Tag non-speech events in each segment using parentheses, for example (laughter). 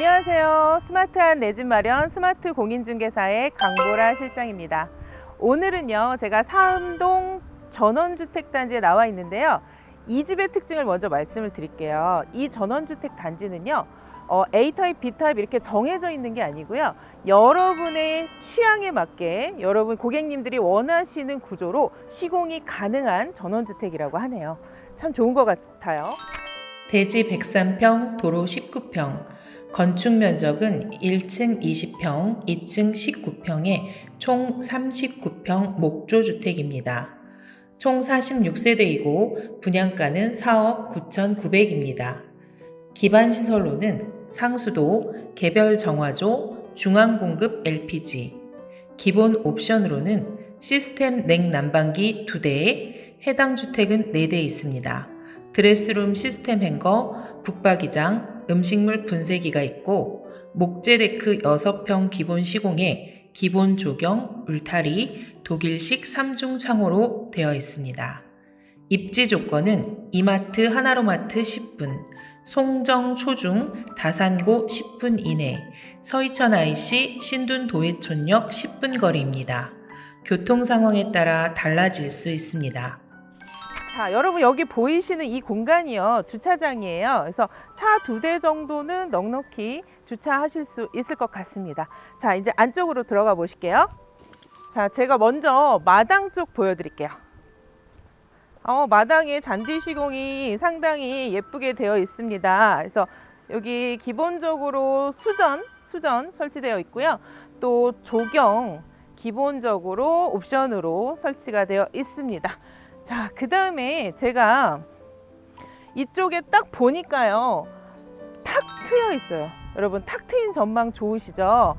안녕하세요. 스마트한 내 집 마련 스마트 공인중개사의 강보라 실장입니다. 오늘은요, 제가 사음동 전원주택 단지에 나와 있는데요. 이 집의 특징을 먼저 말씀을 드릴게요. 이 전원주택 단지는요, 어, A타입, B타입 이렇게 정해져 있는 게 아니고요. 여러분의 취향에 맞게 여러분 고객님들이 원하시는 구조로 시공이 가능한 전원주택이라고 하네요. 참 좋은 것 같아요. 대지 103평, 도로 19평, 건축 면적은 1층 20평, 2층 19평에 총 39평 목조주택입니다. 총 46세대이고 분양가는 4억 9,900입니다. 기반 시설로는 상수도, 개별 정화조, 중앙공급 LPG, 기본 옵션으로는 시스템 냉난방기 2대에 해당 주택은 4대 있습니다. 드레스룸 시스템 행거, 북박이장, 음식물 분쇄기가 있고 목재 데크 6평 기본 시공에 기본 조경, 울타리, 독일식 3중 창호로 되어 있습니다. 입지 조건은 이마트 하나로마트 10분, 송정 초중 다산고 10분 이내, 서이천 IC 신둔 도해촌역 10분 거리입니다. 교통 상황에 따라 달라질 수 있습니다. 자, 여러분 여기 보이시는 이 공간이요. 주차장이에요. 그래서 차 두 대 정도는 넉넉히 주차하실 수 있을 것 같습니다. 자, 이제 안쪽으로 들어가 보실게요. 자, 제가 먼저 마당 쪽 보여드릴게요. 어, 마당에 잔디 시공이 상당히 예쁘게 되어 있습니다. 그래서 여기 기본적으로 수전, 수전 설치되어 있고요. 또 조경 기본적으로 옵션으로 설치가 되어 있습니다. 자, 그 다음에 제가 이쪽에 딱 보니까요. 탁 트여 있어요. 여러분, 탁 트인 전망 좋으시죠?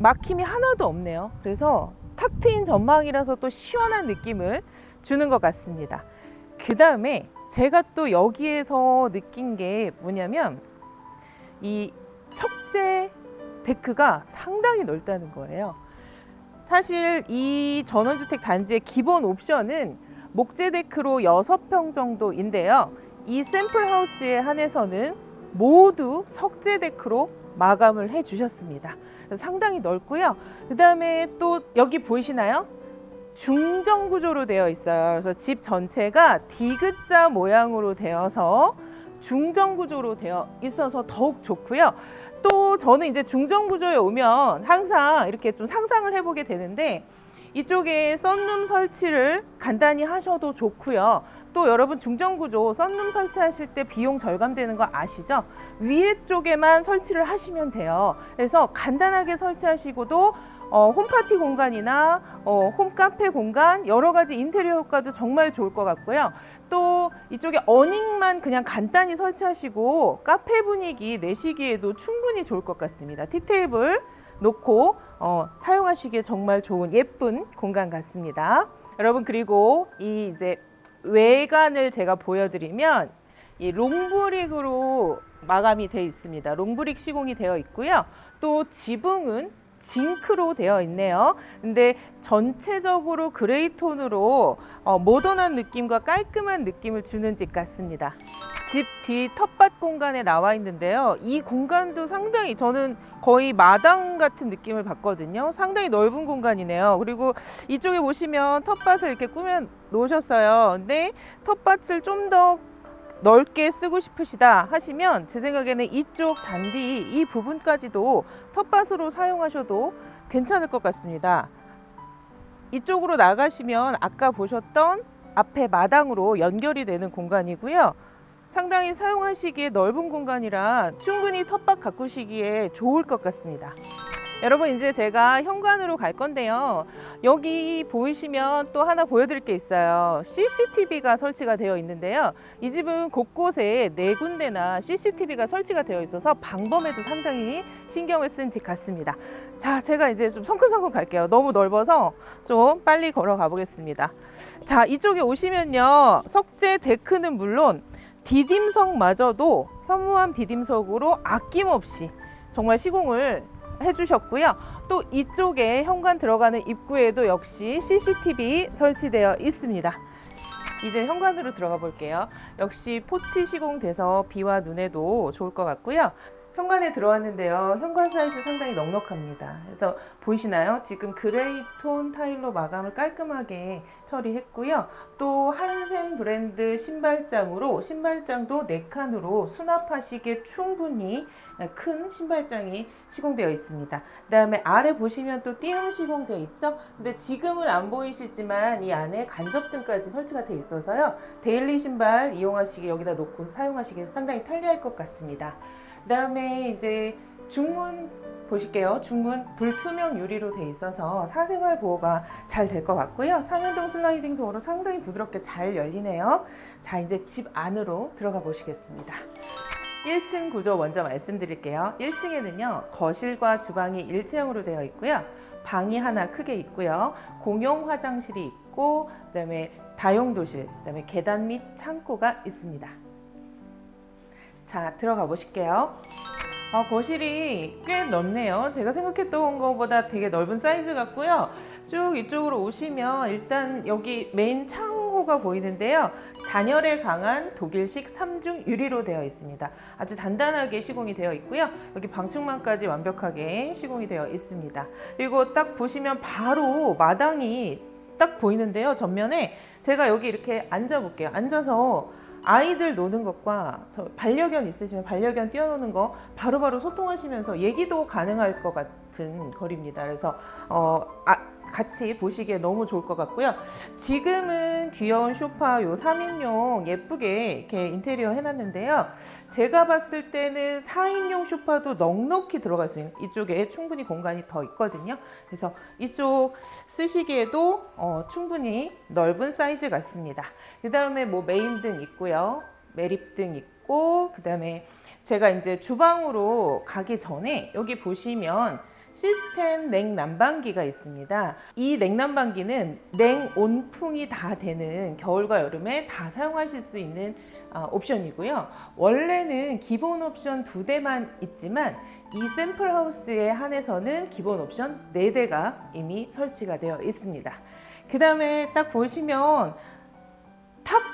막힘이 하나도 없네요. 그래서 탁 트인 전망이라서 또 시원한 느낌을 주는 것 같습니다. 그 다음에 제가 또 여기에서 느낀 게 뭐냐면 이 석재 데크가 상당히 넓다는 거예요. 사실 이 전원주택 단지의 기본 옵션은 목재 데크로 6평 정도인데요. 이 샘플 하우스에 한해서는 모두 석재 데크로 마감을 해 주셨습니다. 상당히 넓고요. 그 다음에 또 여기 보이시나요? 중정 구조로 되어 있어요. 그래서 집 전체가 디귿자 모양으로 되어서 중정 구조로 되어 있어서 더욱 좋고요. 또 저는 이제 중정 구조에 오면 항상 이렇게 좀 상상을 해보게 되는데 이쪽에 썬룸 설치를 간단히 하셔도 좋고요. 또 여러분 중정 구조 썬룸 설치하실 때 비용 절감되는 거 아시죠? 위에 쪽에만 설치를 하시면 돼요. 그래서 간단하게 설치하시고도 어, 홈파티 공간이나 어, 홈카페 공간 여러 가지 인테리어 효과도 정말 좋을 것 같고요. 또 이쪽에 어닝만 그냥 간단히 설치하시고 카페 분위기 내시기에도 충분히 좋을 것 같습니다. 티테이블 놓고 어, 사용하시기에 정말 좋은 예쁜 공간 같습니다. 여러분 그리고 이 이제 외관을 제가 보여드리면 이 롱브릭으로 마감이 되어 있습니다. 롱브릭 시공이 되어 있고요. 또 지붕은 징크로 되어 있네요. 근데 전체적으로 그레이 톤으로 어, 모던한 느낌과 깔끔한 느낌을 주는 집 같습니다. 집 뒤 텃밭 공간에 나와 있는데요. 이 공간도 상당히 저는 거의 마당 같은 느낌을 받거든요. 상당히 넓은 공간이네요. 그리고 이쪽에 보시면 텃밭을 이렇게 꾸며 놓으셨어요. 근데 텃밭을 좀더 넓게 쓰고 싶으시다 하시면 제 생각에는 이쪽 잔디 이 부분까지도 텃밭으로 사용하셔도 괜찮을 것 같습니다. 이쪽으로 나가시면 아까 보셨던 앞에 마당으로 연결이 되는 공간이고요. 상당히 사용하시기에 넓은 공간이라 충분히 텃밭 가꾸시기에 좋을 것 같습니다. 여러분 이제 제가 현관으로 갈 건데요. 여기 보이시면 또 하나 보여드릴 게 있어요. CCTV가 설치가 되어 있는데요. 이 집은 곳곳에 네 군데나 CCTV가 설치가 되어 있어서 방범에도 상당히 신경을 쓴 집 같습니다. 자, 제가 이제 좀 성큼성큼 갈게요. 너무 넓어서 좀 빨리 걸어가 보겠습니다. 자, 이쪽에 오시면요. 석재 데크는 물론 디딤석마저도 현무암 디딤석으로 아낌없이 정말 시공을 해주셨고요. 또 이쪽에 현관 들어가는 입구에도 역시 CCTV 설치되어 있습니다. 이제 현관으로 들어가 볼게요. 역시 포치 시공돼서 비와 눈에도 좋을 것 같고요. 현관에 들어왔는데요. 현관 사이즈 상당히 넉넉합니다. 그래서 보이시나요? 지금 그레이 톤 타일로 마감을 깔끔하게 처리했고요. 또 한샘 브랜드 신발장으로 신발장도 4칸으로 수납하시기에 충분히 큰 신발장이 시공되어 있습니다. 그 다음에 아래 보시면 또 띄움 시공되어 있죠? 근데 지금은 안 보이시지만 이 안에 간접등까지 설치가 되어 있어서요. 데일리 신발 이용하시기 여기다 놓고 사용하시기 상당히 편리할 것 같습니다. 그 다음에 이제 중문 보실게요. 중문 불투명 유리로 돼 있어서 사생활 보호가 잘 될 것 같고요. 삼연동 슬라이딩 도어로 상당히 부드럽게 잘 열리네요. 자, 이제 집 안으로 들어가 보시겠습니다. 1층 구조 먼저 말씀드릴게요. 1층에는요, 거실과 주방이 일체형으로 되어 있고요. 방이 하나 크게 있고요. 공용 화장실이 있고, 그 다음에 다용도실, 그 다음에 계단 및 창고가 있습니다. 자, 들어가 보실게요. 아, 거실이 꽤 넓네요. 제가 생각했던 것보다 되게 넓은 사이즈 같고요. 쭉 이쪽으로 오시면 일단 여기 메인 창호가 보이는데요. 단열에 강한 독일식 삼중 유리로 되어 있습니다. 아주 단단하게 시공이 되어 있고요. 여기 방충망까지 완벽하게 시공이 되어 있습니다. 그리고 딱 보시면 바로 마당이 딱 보이는데요. 전면에 제가 여기 이렇게 앉아 볼게요. 앉아서 아이들 노는 것과 저 반려견 있으시면 반려견 뛰어노는 거 바로바로 소통하시면서 얘기도 가능할 것 같은 거리입니다. 그래서 어, 아, 같이 보시기에 너무 좋을 것 같고요. 지금은 귀여운 소파 요 3인용 예쁘게 이렇게 인테리어 해놨는데요. 제가 봤을 때는 4인용 소파도 넉넉히 들어갈 수 있는 이쪽에 충분히 공간이 더 있거든요. 그래서 이쪽 쓰시기에도 어, 충분히 넓은 사이즈 같습니다. 그 다음에 뭐 메인등 있고요. 매립등 있고 그 다음에 제가 이제 주방으로 가기 전에 여기 보시면 시스템 냉난방기가 있습니다. 이 냉난방기는 냉온풍이 다 되는 겨울과 여름에 다 사용하실 수 있는 아, 옵션이고요. 원래는 기본 옵션 두 대만 있지만 이 샘플 하우스에 한해서는 기본 옵션 네 대가 이미 설치가 되어 있습니다. 그 다음에 딱 보시면 탁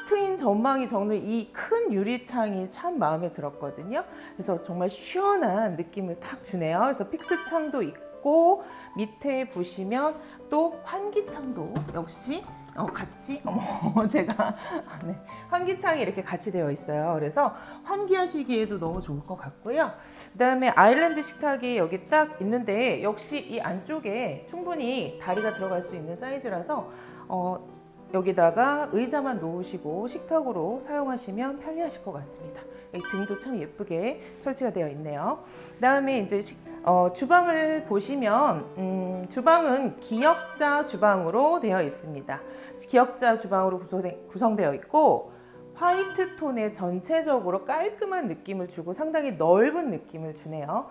트인 전망이 적는 이 큰 유리창이 참 마음에 들었거든요. 그래서 정말 시원한 느낌을 탁 주네요. 그래서 픽스 창도 있고 밑에 보시면 또 환기창도 역시 어, 같이 (laughs) 어머 제가 네, 환기창이 이렇게 같이 되어 있어요. 그래서 환기하시기에도 너무 좋을 것 같고요. 그다음에 아일랜드 식탁이 여기 딱 있는데 역시 이 안쪽에 충분히 다리가 들어갈 수 있는 사이즈라서 어, 여기다가 의자만 놓으시고 식탁으로 사용하시면 편리하실 것 같습니다. 이 등도 참 예쁘게 설치가 되어 있네요. 그다음에 이제 식- 어, 주방을 보시면 음, 주방은 기역자 주방으로 되어 있습니다. 기역자 주방으로 구성되, 구성되어 있고 화이트 톤의 전체적으로 깔끔한 느낌을 주고 상당히 넓은 느낌을 주네요.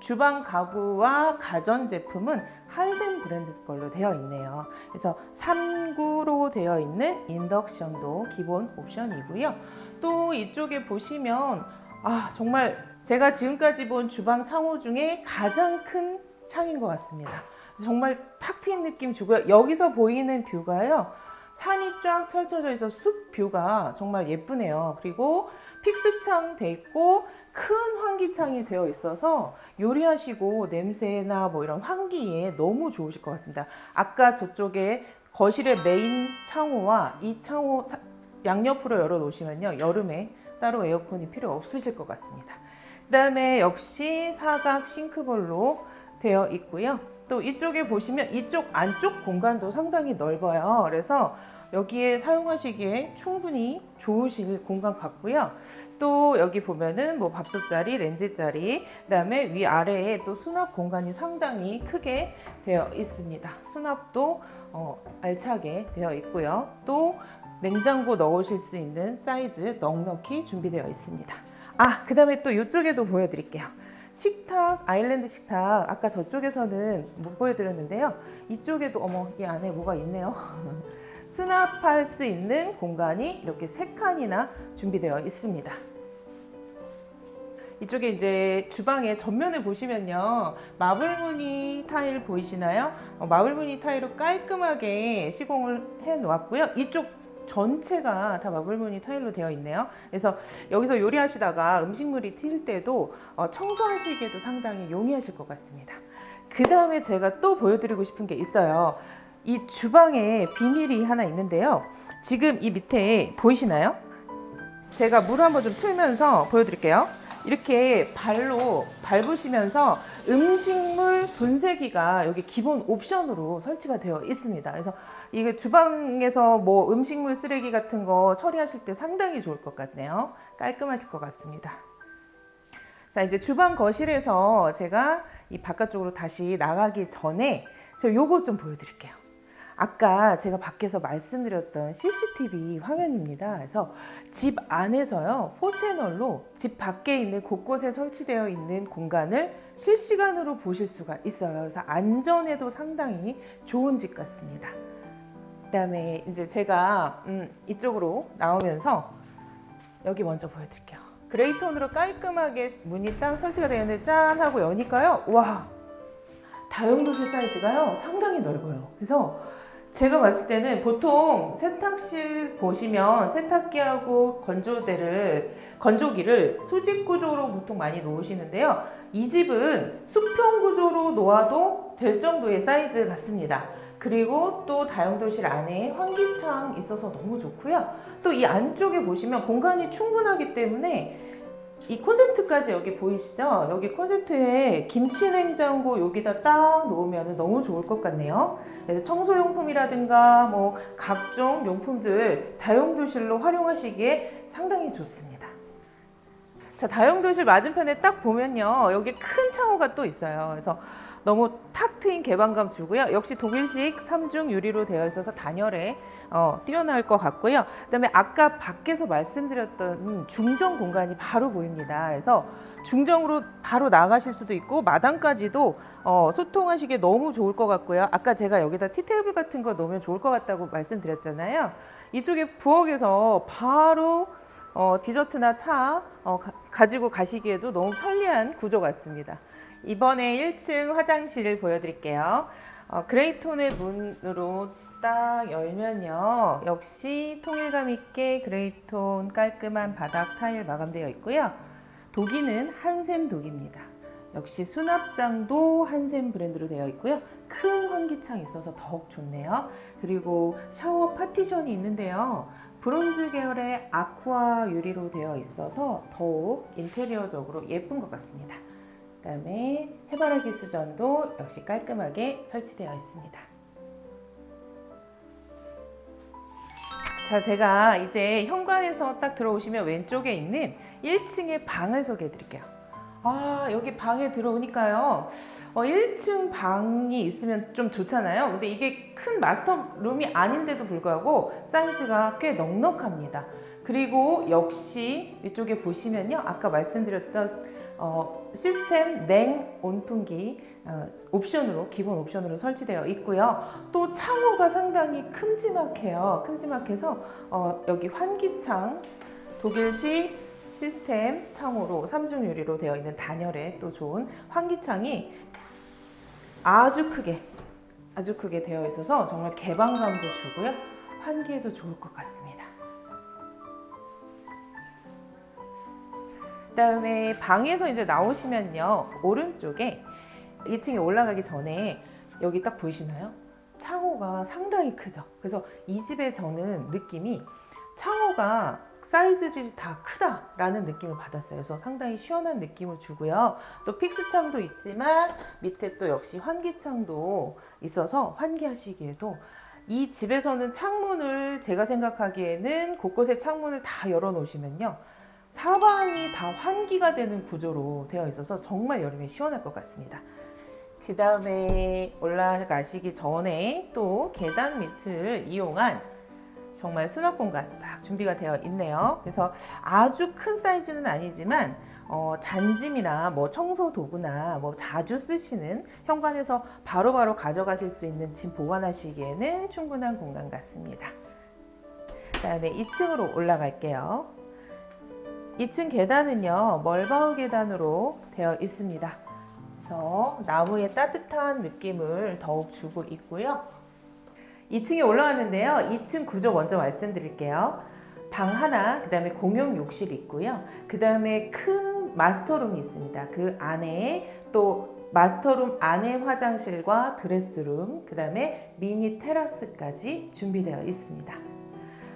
주방 가구와 가전 제품은 한샘 브랜드 걸로 되어 있네요. 그래서 3구로 되어 있는 인덕션도 기본 옵션이고요. 또 이쪽에 보시면 아 정말 제가 지금까지 본 주방 창호 중에 가장 큰 창인 것 같습니다. 정말 탁 트인 느낌 주고요. 여기서 보이는 뷰가요. 산이 쫙 펼쳐져 있어 숲 뷰가 정말 예쁘네요. 그리고 픽스창 돼 있고 큰 환기창이 되어 있어서 요리하시고 냄새나 뭐 이런 환기에 너무 좋으실 것 같습니다. 아까 저쪽에 거실의 메인 창호와 이 창호 사- 양옆으로 열어 놓으시면요. 여름에 따로 에어컨이 필요 없으실 것 같습니다. 그 다음에 역시 사각 싱크볼로 되어 있고요. 또 이쪽에 보시면 이쪽 안쪽 공간도 상당히 넓어요. 그래서 여기에 사용하시기에 충분히 좋으실 공간 같고요. 또 여기 보면은 뭐 밥솥 자리, 렌즈 자리, 그다음에 위 아래에 또 수납 공간이 상당히 크게 되어 있습니다. 수납도 어, 알차게 되어 있고요. 또 냉장고 넣으실 수 있는 사이즈 넉넉히 준비되어 있습니다. 아, 그다음에 또 이쪽에도 보여드릴게요. 식탁, 아일랜드 식탁. 아까 저쪽에서는 못 보여드렸는데요. 이쪽에도 어머 이 안에 뭐가 있네요. (laughs) 수납할 수 있는 공간이 이렇게 세 칸이나 준비되어 있습니다. 이쪽에 이제 주방의 전면을 보시면요. 마블 무늬 타일 보이시나요? 어, 마블 무늬 타일로 깔끔하게 시공을 해 놓았고요. 이쪽 전체가 다 마블무늬 타일로 되어 있네요. 그래서 여기서 요리하시다가 음식물이 튈 때도 어, 청소하시기에도 상당히 용이하실 것 같습니다. 그 다음에 제가 또 보여드리고 싶은 게 있어요. 이 주방에 비밀이 하나 있는데요. 지금 이 밑에 보이시나요? 제가 물 한번 좀 틀면서 보여드릴게요. 이렇게 발로 밟으시면서 음식물 분쇄기가 여기 기본 옵션으로 설치가 되어 있습니다. 그래서 이게 주방에서 뭐 음식물 쓰레기 같은 거 처리하실 때 상당히 좋을 것 같네요. 깔끔하실 것 같습니다. 자, 이제 주방 거실에서 제가 이 바깥쪽으로 다시 나가기 전에 제가 요거 좀 보여드릴게요. 아까 제가 밖에서 말씀드렸던 CCTV 화면입니다. 그래서 집 안에서요, 4채널로 집 밖에 있는 곳곳에 설치되어 있는 공간을 실시간으로 보실 수가 있어요. 그래서 안전에도 상당히 좋은 집 같습니다. 그다음에 이제 제가 음, 이쪽으로 나오면서 여기 먼저 보여드릴게요. 그레이톤으로 깔끔하게 문이 딱 설치가 되어 있는데 짠 하고 여니까요. 와 다용도실 사이즈가요 상당히 넓어요. 그래서 제가 봤을 때는 보통 세탁실 보시면 세탁기하고 건조대를 건조기를 수직 구조로 보통 많이 놓으시는데요. 이 집은 수평 구조로 놓아도 될 정도의 사이즈 같습니다. 그리고 또 다용도실 안에 환기창 있어서 너무 좋고요. 또 이 안쪽에 보시면 공간이 충분하기 때문에 이 콘센트까지 여기 보이시죠? 여기 콘센트에 김치 냉장고 여기다 딱 놓으면 너무 좋을 것 같네요. 그래서 청소용품이라든가 뭐 각종 용품들 다용도실로 활용하시기에 상당히 좋습니다. 자, 다용도실 맞은편에 딱 보면요. 여기 큰 창호가 또 있어요. 그래서 너무 탁 트인 개방감 주고요. 역시 독일식 삼중 유리로 되어 있어서 단열에 어, 뛰어날 것 같고요. 그다음에 아까 밖에서 말씀드렸던 중정 공간이 바로 보입니다. 그래서 중정으로 바로 나가실 수도 있고 마당까지도 어, 소통하시기에 너무 좋을 것 같고요. 아까 제가 여기다 티테이블 같은 거 놓으면 좋을 것 같다고 말씀드렸잖아요. 이쪽에 부엌에서 바로 어, 디저트나 차 어, 가, 지고 가시기에도 너무 편리한 구조 같습니다. 이번에 1층 화장실을 보여드릴게요. 어, 그레이톤의 문으로 딱 열면요. 역시 통일감 있게 그레이톤 깔끔한 바닥 타일 마감되어 있고요. 도기는 한샘 도기입니다. 역시 수납장도 한샘 브랜드로 되어 있고요. 큰 환기창이 있어서 더욱 좋네요. 그리고 샤워 파티션이 있는데요. 브론즈 계열의 아쿠아 유리로 되어 있어서 더욱 인테리어적으로 예쁜 것 같습니다. 그 다음에 해바라기 수전도 역시 깔끔하게 설치되어 있습니다. 자, 제가 이제 현관에서 딱 들어오시면 왼쪽에 있는 1층의 방을 소개해 드릴게요. 아, 여기 방에 들어오니까요. 어, 1층 방이 있으면 좀 좋잖아요. 근데 이게 큰 마스터 룸이 아닌데도 불구하고 사이즈가 꽤 넉넉합니다. 그리고 역시 이쪽에 보시면요. 아까 말씀드렸던 어, 시스템 냉 온풍기 어, 옵션으로 기본 옵션으로 설치되어 있고요. 또 창호가 상당히 큼지막해요. 큼지막해서 어, 여기 환기창 독일식 시스템 창호로 삼중 유리로 되어 있는 단열에 또 좋은 환기창이 아주 크게 아주 크게 되어 있어서 정말 개방감도 주고요. 환기에도 좋을 것 같습니다. 다음에 방에서 이제 나오시면요 오른쪽에 2층에 올라가기 전에 여기 딱 보이시나요? 창호가 상당히 크죠. 그래서 이 집에 저는 느낌이 창호가 사이즈들이 다 크다라는 느낌을 받았어요. 그래서 상당히 시원한 느낌을 주고요. 또 픽스창도 있지만 밑에 또 역시 환기창도 있어서 환기하시기에도 이 집에서는 창문을 제가 생각하기에는 곳곳에 창문을 다 열어 놓으시면요. 사방이 다 환기가 되는 구조로 되어 있어서 정말 여름에 시원할 것 같습니다. 그 다음에 올라가시기 전에 또 계단 밑을 이용한 정말 수납 공간 딱 준비가 되어 있네요. 그래서 아주 큰 사이즈는 아니지만 어, 잔짐이나 뭐 청소 도구나 뭐 자주 쓰시는 현관에서 바로바로 가져가실 수 있는 짐 보관하시기에는 충분한 공간 같습니다. 그 다음에 2층으로 올라갈게요. 2층 계단은요 멀바우 계단으로 되어 있습니다. 그래서 나무의 따뜻한 느낌을 더욱 주고 있고요. 2층에 올라왔는데요. 2층 구조 먼저 말씀드릴게요. 방 하나, 그 다음에 공용 욕실 있고요. 그 다음에 큰 마스터룸이 있습니다. 그 안에 또 마스터룸 안에 화장실과 드레스룸, 그 다음에 미니 테라스까지 준비되어 있습니다.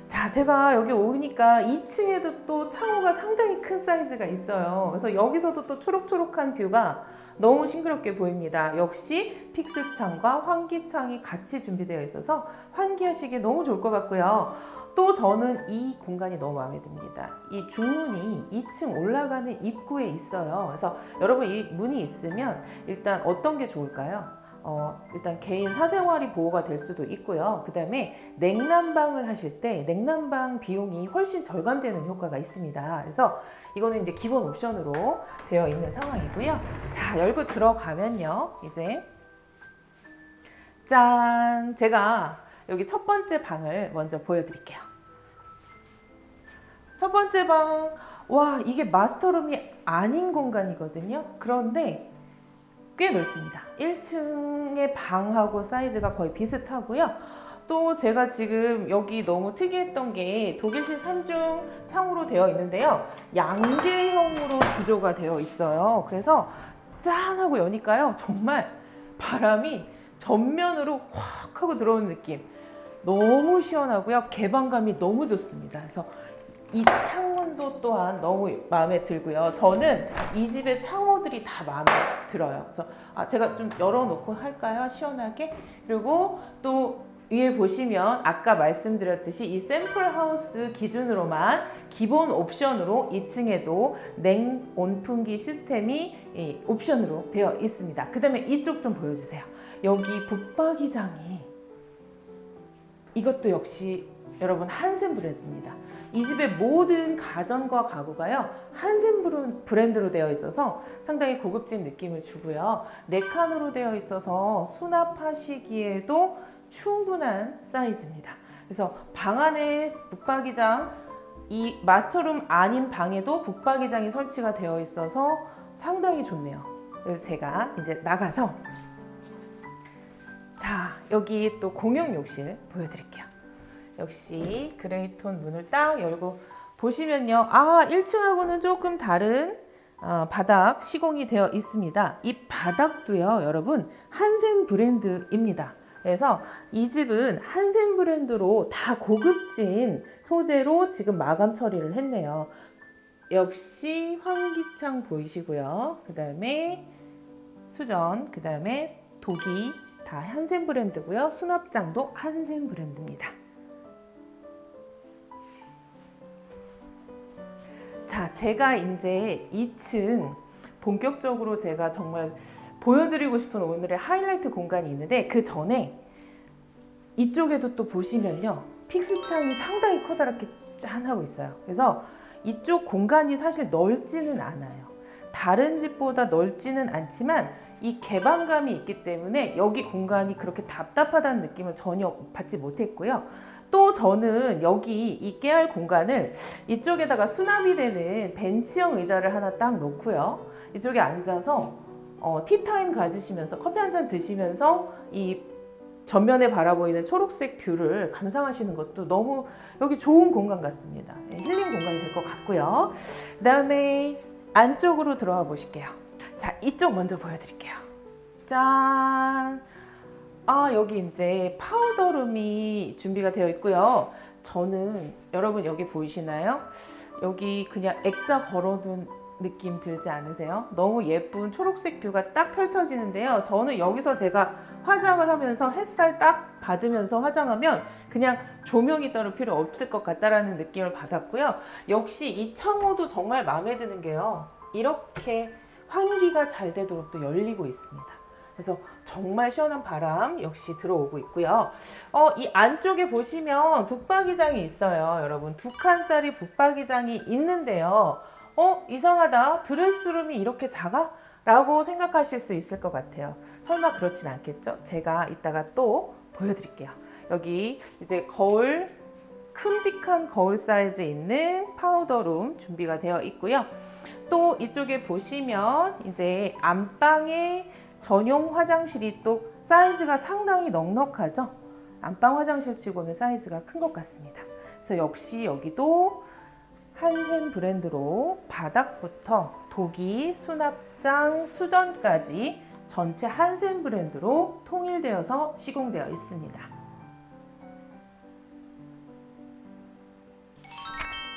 자, 제가 여기 오니까 2층에도 또 창호가 상당히 큰 사이즈가 있어요. 그래서 여기서도 또 초록초록한 뷰가 너무 싱그럽게 보입니다. 역시 픽스창과 환기창이 같이 준비되어 있어서 환기하시기에 너무 좋을 것 같고요. 또 저는 이 공간이 너무 마음에 듭니다. 이 중문이 2층 올라가는 입구에 있어요. 그래서 여러분 이 문이 있으면 일단 어떤 게 좋을까요? 어, 일단 개인 사생활이 보호가 될 수도 있고요. 그 다음에 냉난방을 하실 때 냉난방 비용이 훨씬 절감되는 효과가 있습니다. 그래서 이거는 이제 기본 옵션으로 되어 있는 상황이고요. 자, 열고 들어가면요. 이제 짠! 제가 여기 첫 번째 방을 먼저 보여드릴게요. 첫 번째 방, 와, 이게 마스터룸이 아닌 공간이거든요. 그런데 꽤 넓습니다. 1층의 방하고 사이즈가 거의 비슷하고요. 또 제가 지금 여기 너무 특이했던 게 독일식 3중 창으로 되어 있는데요. 양재형으로 구조가 되어 있어요. 그래서 짠 하고 여니까요. 정말 바람이 전면으로 확 하고 들어오는 느낌. 너무 시원하고요. 개방감이 너무 좋습니다. 그래서 이 창문도 또한 너무 마음에 들고요. 저는 이 집의 창호들이 다 마음에 들어요. 그래서 아, 제가 좀 열어놓고 할까요? 시원하게. 그리고 또 위에 보시면 아까 말씀드렸듯이 이 샘플 하우스 기준으로만 기본 옵션으로 2층에도 냉 온풍기 시스템이 이 옵션으로 되어 있습니다. 그 다음에 이쪽 좀 보여주세요. 여기 붙박이장이 이것도 역시 여러분 한샘 브랜드입니다. 이 집의 모든 가전과 가구가요 한샘 브랜드로 되어 있어서 상당히 고급진 느낌을 주고요 네 칸으로 되어 있어서 수납하시기에도 충분한 사이즈입니다. 그래서 방 안에 북박이장 이 마스터룸 아닌 방에도 북박이장이 설치가 되어 있어서 상당히 좋네요. 그래서 제가 이제 나가서 자 여기 또 공용 욕실 보여드릴게요. 역시 그레이톤 문을 딱 열고 보시면요. 아, 1층하고는 조금 다른 어, 바닥 시공이 되어 있습니다. 이 바닥도요, 여러분, 한샘 브랜드입니다. 그래서 이 집은 한샘 브랜드로 다 고급진 소재로 지금 마감 처리를 했네요. 역시 환기창 보이시고요. 그 다음에 수전, 그 다음에 독이 다 한샘 브랜드고요. 수납장도 한샘 브랜드입니다. 자, 제가 이제 2층 본격적으로 제가 정말 보여드리고 싶은 오늘의 하이라이트 공간이 있는데 그 전에 이쪽에도 또 보시면요. 픽스창이 상당히 커다랗게 짠 하고 있어요. 그래서 이쪽 공간이 사실 넓지는 않아요. 다른 집보다 넓지는 않지만 이 개방감이 있기 때문에 여기 공간이 그렇게 답답하다는 느낌을 전혀 받지 못했고요. 또 저는 여기 이 깨알 공간을 이쪽에다가 수납이 되는 벤치형 의자를 하나 딱 놓고요. 이쪽에 앉아서 어, 티타임 가지시면서 커피 한 잔 드시면서 이 전면에 바라보이는 초록색 뷰를 감상하시는 것도 너무 여기 좋은 공간 같습니다. 네, 힐링 공간이 될 것 같고요. 그 다음에 안쪽으로 들어와 보실게요. 자, 이쪽 먼저 보여드릴게요. 짠! 아, 여기 이제 파우더룸이 준비가 되어 있고요. 저는 여러분 여기 보이시나요? 여기 그냥 액자 걸어둔 느낌 들지 않으세요? 너무 예쁜 초록색 뷰가 딱 펼쳐지는데요. 저는 여기서 제가 화장을 하면서 햇살 딱 받으면서 화장하면 그냥 조명이 따로 필요 없을 것 같다라는 느낌을 받았고요. 역시 이 창호도 정말 마음에 드는 게요. 이렇게 환기가 잘 되도록 또 열리고 있습니다. 그래서 정말 시원한 바람 역시 들어오고 있고요. 어, 이 안쪽에 보시면 북박이장이 있어요. 여러분, 두 칸짜리 북박이장이 있는데요. 어, 이상하다. 드레스룸이 이렇게 작아? 라고 생각하실 수 있을 것 같아요. 설마 그렇진 않겠죠? 제가 이따가 또 보여드릴게요. 여기 이제 거울, 큼직한 거울 사이즈 있는 파우더룸 준비가 되어 있고요. 또 이쪽에 보시면 이제 안방에 전용 화장실이 또 사이즈가 상당히 넉넉하죠. 안방 화장실 치고는 사이즈가 큰 것 같습니다. 그래서 역시 여기도 한샘 브랜드로 바닥부터 도기, 수납장, 수전까지 전체 한샘 브랜드로 통일되어서 시공되어 있습니다.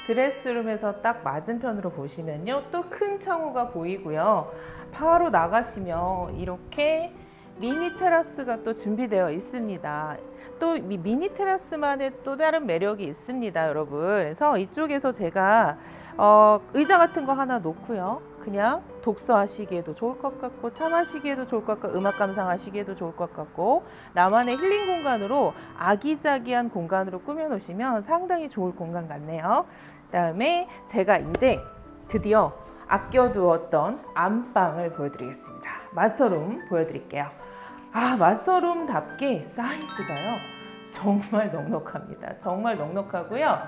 드레스룸에서 딱 맞은편으로 보시면요. 또 큰 창호가 보이고요. 바로 나가시면 이렇게 미니 테라스가 또 준비되어 있습니다. 또이 미니 테라스만의 또 다른 매력이 있습니다, 여러분. 그래서 이쪽에서 제가 어, 의자 같은 거 하나 놓고요. 그냥 독서하시기에도 좋을 것 같고 차 마시기에도 좋을 것 같고 음악 감상하시기에도 좋을 것 같고 나만의 힐링 공간으로 아기자기한 공간으로 꾸며 놓으시면 상당히 좋을 공간 같네요. 그다음에 제가 이제 드디어 아껴두었던 안방을 보여드리겠습니다. 마스터룸 보여드릴게요. 아 마스터룸답게 사이즈가요 정말 넉넉합니다. 정말 넉넉하고요.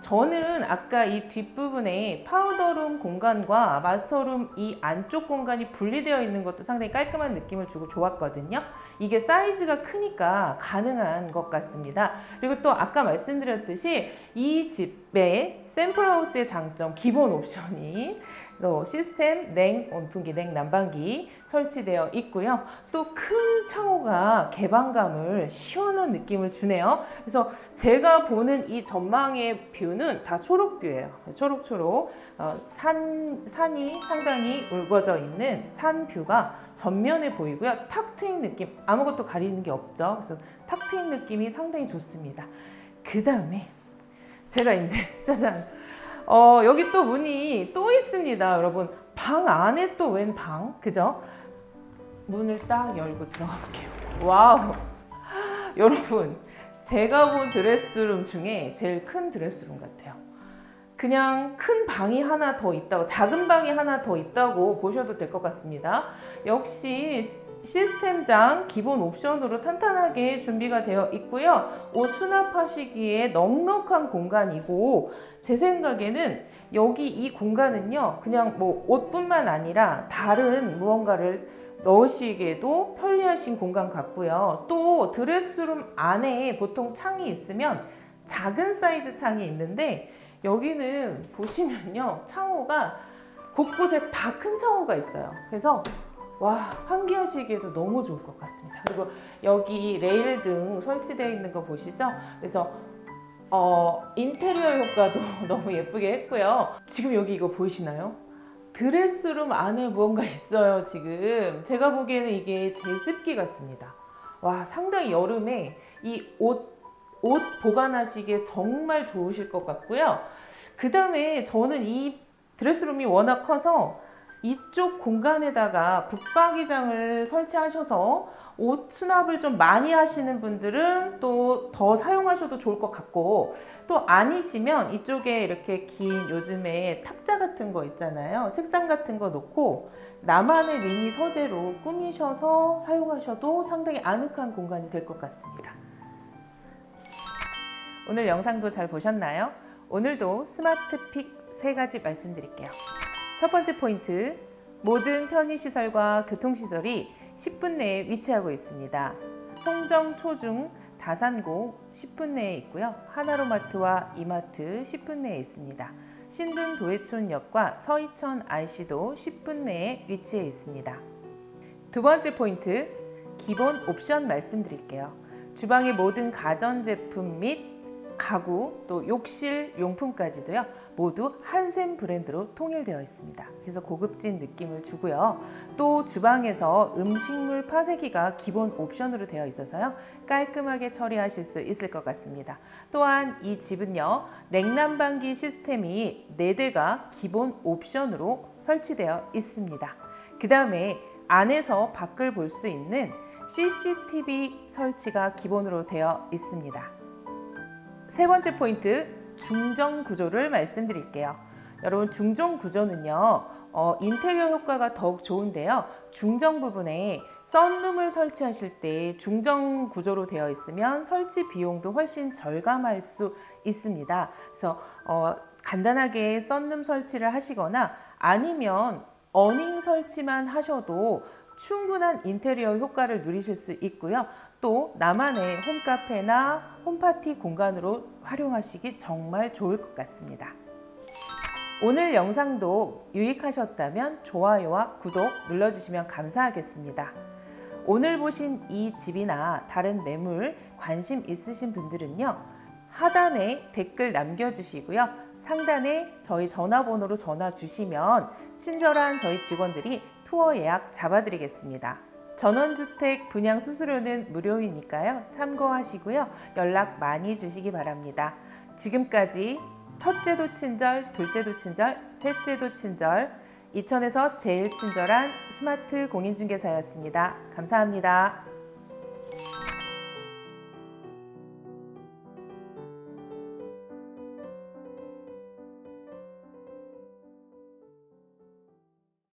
저는 아까 이 뒷부분에 파우더룸 공간과 마스터룸 이 안쪽 공간이 분리되어 있는 것도 상당히 깔끔한 느낌을 주고 좋았거든요. 이게 사이즈가 크니까 가능한 것 같습니다. 그리고 또 아까 말씀드렸듯이 이 집의 샘플하우스의 장점 기본 옵션이 또 시스템 냉 온풍기 냉 난방기 설치되어 있고요. 또 큰 창호가 개방감을 시원한 느낌을 주네요. 그래서 제가 보는 이 전망의 뷰는 다 초록뷰예요. 초록초록 어, 산 산이 상당히 울거져 있는 산 뷰가 전면에 보이고요. 탁 트인 느낌 아무것도 가리는 게 없죠. 그래서 탁 트인 느낌이 상당히 좋습니다. 그 다음에 제가 이제 (laughs) 짜잔 어, 여기 또 문이 또 있습니다, 여러분. 방 안에 또 웬 방? 그죠? 문을 딱 열고 들어가 볼게요. 와우. (laughs) 여러분, 제가 본 드레스룸 중에 제일 큰 드레스룸 같아요. 그냥 큰 방이 하나 더 있다고, 작은 방이 하나 더 있다고 보셔도 될 것 같습니다. 역시 시스템장 기본 옵션으로 탄탄하게 준비가 되어 있고요. 옷 수납하시기에 넉넉한 공간이고, 제 생각에는 여기 이 공간은요, 그냥 뭐 옷뿐만 아니라 다른 무언가를 넣으시기에도 편리하신 공간 같고요. 또 드레스룸 안에 보통 창이 있으면 작은 사이즈 창이 있는데 여기는 보시면요. 창호가 곳곳에 다 큰 창호가 있어요. 그래서 와, 환기하시기에도 너무 좋을 것 같습니다. 그리고 여기 레일 등 설치되어 있는 거 보시죠? 그래서 어, 인테리어 효과도 (laughs) 너무 예쁘게 했고요. 지금 여기 이거 보이시나요? 드레스룸 안에 무언가 있어요, 지금. 제가 보기에는 이게 제습기 같습니다. 와, 상당히 여름에 이 옷, 옷 보관하시기에 정말 좋으실 것 같고요. 그 다음에 저는 이 드레스룸이 워낙 커서 이쪽 공간에다가 붙박이장을 설치하셔서 옷 수납을 좀 많이 하시는 분들은 또 더 사용하셔도 좋을 것 같고 또 아니시면 이쪽에 이렇게 긴 요즘에 탁자 같은 거 있잖아요. 책상 같은 거 놓고 나만의 미니 서재로 꾸미셔서 사용하셔도 상당히 아늑한 공간이 될 것 같습니다. 오늘 영상도 잘 보셨나요? 오늘도 스마트 픽 세 가지 말씀드릴게요. 첫 번째 포인트, 모든 편의시설과 교통시설이 10분 내에 위치하고 있습니다. 송정 초중 다산고 10분 내에 있고요. 하나로마트와 이마트 10분 내에 있습니다. 신둔 도해촌역과 서이천 IC도 10분 내에 위치해 있습니다. 두 번째 포인트, 기본 옵션 말씀드릴게요. 주방의 모든 가전제품 및 가구 또 욕실 용품까지도요 모두 한샘 브랜드로 통일되어 있습니다. 그래서 고급진 느낌을 주고요. 또 주방에서 음식물 파쇄기가 기본 옵션으로 되어 있어서요 깔끔하게 처리하실 수 있을 것 같습니다. 또한 이 집은요 냉난방기 시스템이 4대가 기본 옵션으로 설치되어 있습니다. 그 다음에 안에서 밖을 볼 수 있는 CCTV 설치가 기본으로 되어 있습니다. 세 번째 포인트 중정 구조를 말씀드릴게요. 여러분 중정 구조는요 어, 인테리어 효과가 더욱 좋은데요. 중정 부분에 썬룸을 설치하실 때 중정 구조로 되어 있으면 설치 비용도 훨씬 절감할 수 있습니다. 그래서 어, 간단하게 썬룸 설치를 하시거나 아니면 어닝 설치만 하셔도 충분한 인테리어 효과를 누리실 수 있고요. 또 나만의 홈카페나 홈파티 공간으로 활용하시기 정말 좋을 것 같습니다. 오늘 영상도 유익하셨다면 좋아요와 구독 눌러주시면 감사하겠습니다. 오늘 보신 이 집이나 다른 매물 관심 있으신 분들은요. 하단에 댓글 남겨주시고요. 상단에 저희 전화번호로 전화 주시면 친절한 저희 직원들이 투어 예약 잡아드리겠습니다. 전원주택 분양 수수료는 무료이니까요. 참고하시고요. 연락 많이 주시기 바랍니다. 지금까지 첫째도 친절, 둘째도 친절, 셋째도 친절, 이천에서 제일 친절한 스마트 공인중개사였습니다. 감사합니다.